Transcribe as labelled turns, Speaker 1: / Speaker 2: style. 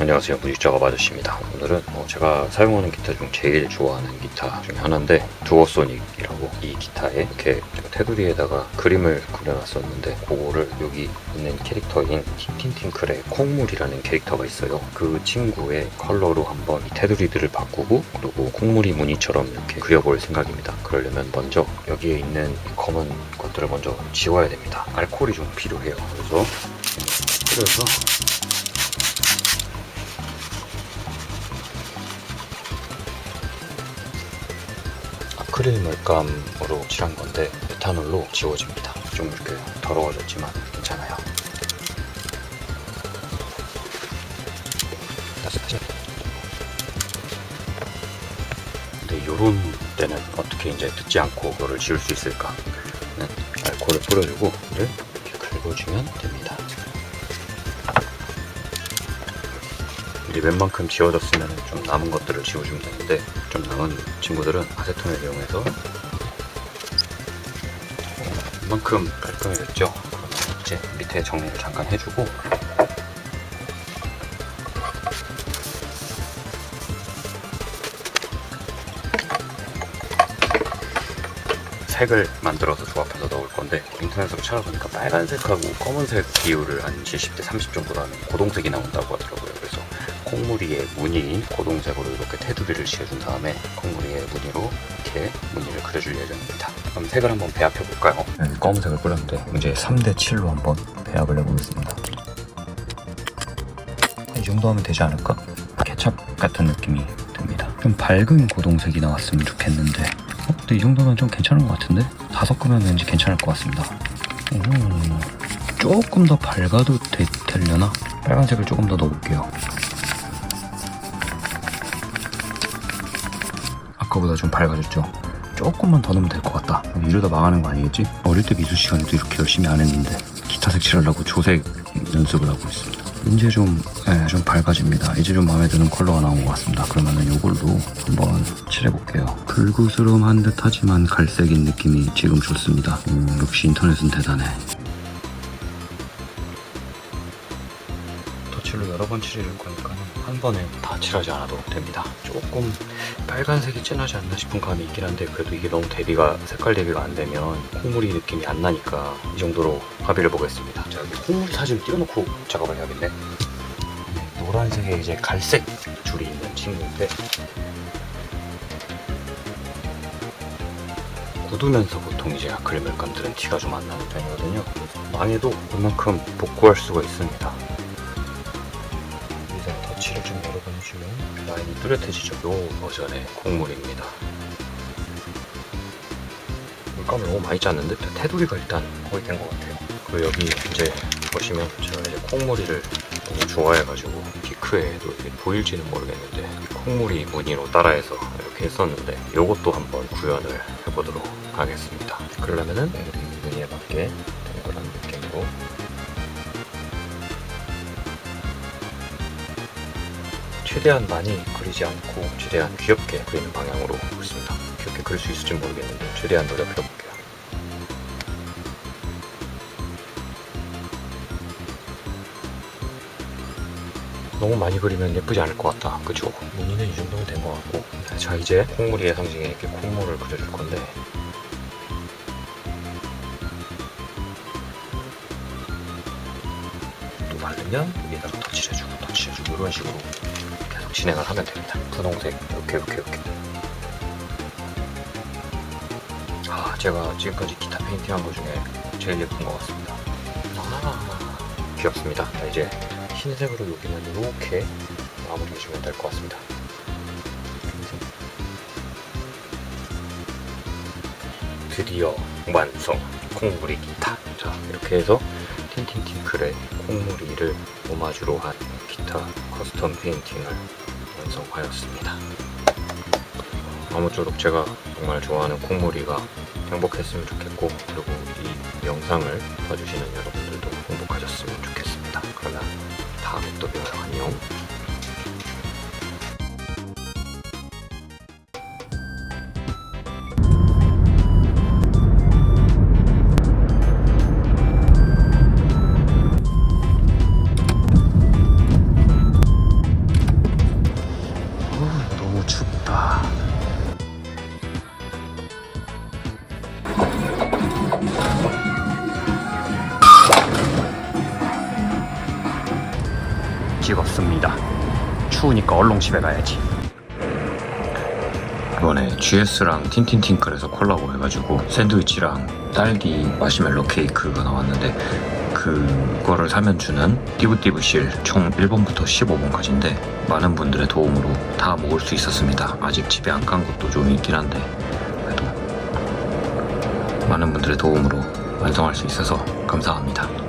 Speaker 1: 안녕하세요. 무직작업 아저씨입니다. 오늘은 어, 제가 사용하는 기타 중 제일 좋아하는 기타 중에 하나인데 두어소닉이라고 이 기타에 이렇게 테두리에다가 그림을 그려놨었는데 그거를 여기 있는 캐릭터인 틴틴팅클의 콩물이라는 캐릭터가 있어요. 그 친구의 컬러로 한번 이 테두리들을 바꾸고 그리고 콩물이 무늬처럼 이렇게 그려볼 생각입니다. 그러려면 먼저 여기에 있는 이 검은 것들을 먼저 지워야 됩니다. 알코올이 좀 필요해요. 그래서 뿌려서 아크릴 물감으로 칠한 건데 에탄올로 지워집니다. 좀 이렇게 더러워졌지만 괜찮아요. 근데 요런 때는 어떻게 이제 듣지 않고 이거를 지울 수 있을까? 는 알코올을 뿌려주고 이를 이렇게 긁어주면 됩니다. 이제 웬만큼 지워졌으면 좀 남은 것들을 지워주면 되는데 좀 남은 친구들은 아세톤을 이용해서 이만큼 깔끔해졌죠 이제 밑에 정리를 잠깐 해주고 색을 만들어서 조합해서 넣을 건데 인터넷으로 찾아보니까 빨간색하고 검은색 비율을 한 70대 30 정도 나는 고동색이 나온다고 하더라고요. 그래서 콩무리의 무늬인 고동색으로 이렇게 테두리를 씌워준 다음에 콩무리의 무늬로 이렇게 무늬를 그려줄 예정입니다. 그럼 색을 한번 배합해 볼까요? 네, 검은색을 뿌렸는데 이제 3대 7로 한번 배합을 해보겠습니다. 이 정도 하면 되지 않을까? 케찹 같은 느낌이 듭니다. 좀 밝은 고동색이 나왔으면 좋겠는데 어? 근데 이 정도면 좀 괜찮은 것 같은데? 다 섞으면 왠지 괜찮을 것 같습니다. 음, 조금 더 밝아도 되, 되려나? 빨간색을 조금 더 넣어볼게요. 아까보다 좀 밝아졌죠? 조금만 더 넣으면 될 것 같다. 이러다 망하는 거 아니겠지? 어릴 때 미술 시간에도 이렇게 열심히 안 했는데 기타 색칠하려고 조색 연습을 하고 있습니다. 이제 좀, 예, 좀 밝아집니다. 이제 좀 마음에 드는 컬러가 나온 것 같습니다. 그러면은 이걸로 한번 칠해볼게요. 불구스름한 듯 하지만 갈색인 느낌이 지금 좋습니다. 음, 역시 인터넷은 대단해. 번 칠해줄 거니까 한 번에 다 칠하지 않아도 됩니다. 조금 빨간색이 진하지 않나 싶은 감이 있긴 한데 그래도 이게 너무 대비가 색깔 대비가 안 되면 콩물이 느낌이 안 나니까 이 정도로 합의를 보겠습니다. 자 여기 콩물 사진 띄워놓고 작업을 해야겠네. 노란색에 이제 갈색 줄이 있는 친구인데 굳으면서 보통 이제 아크릴 물감들은 티가 좀 안 나는 편이거든요. 망해도 그만큼 복구할 수가 있습니다. 터치를 좀 여러 번 해주면 라인이 뚜렷해지죠. 요 버전의 콩물입니다. 물감을 너무 많이 짰는데 테두리가 일단 거의 된 것 같아요. 그리고 여기 이제 보시면 제가 이제 콩무리를 너무 좋아해가지고 피크에도 이게 보일지는 모르겠는데 이 콩무리 무늬로 따라해서 이렇게 했었는데 요것도 한번 구현을 해보도록 하겠습니다. 그러려면은 이 무늬에 맞게 최대한 많이 그리지 않고 최대한 귀엽게 그리는 방향으로 하고 있습니다. 귀엽게 그릴 수 있을지 모르겠는데 최대한 노력해 볼게요. 너무 많이 그리면 예쁘지 않을 것 같다. 그죠? 무늬는 이 정도면 된 것 같고. 자, 이제 콩물이의 상징에 이렇게 콩물을 그려줄 건데. 또 바르면 여기에다가 덧칠해주고, 덧칠해주고, 이런 식으로 계속 진행을 하면 됩니다. 분홍색, 이렇게, 이렇게, 이렇게. 아, 제가 지금까지 기타 페인팅 한 거 중에 제일 예쁜 것 같습니다. 아, 귀엽습니다. 자, 이제 흰색으로 여기는 이렇게 마무리해주면 될 것 같습니다. 드디어 완성 콩무리 기타. 자 이렇게 해서 틴틴팅클의 콩무리를 오마주로 한 기타 커스텀 페인팅을 완성하였습니다. 아무쪼록 제가 정말 좋아하는 콩무리가 행복했으면 좋겠고 그리고 이 영상을 봐주시는 여러분들도 행복하셨으면 좋겠습니다. 그러면 다음에 또 봬요. 안녕. 춥다. 즐겁습니다. 추우니까 얼렁 집에 가야지. 이번에 GS랑 틴틴팅클에서 콜라보 해가지고 샌드위치랑 딸기 마시멜로 케이크가 나왔는데 그거를 사면 주는 띠부띠부실 총 1번부터 15번까지인데 많은 분들의 도움으로 다 먹을 수 있었습니다. 아직 집에 안 간 것도 좀 있긴 한데 그래도 많은 분들의 도움으로 완성할 수 있어서 감사합니다.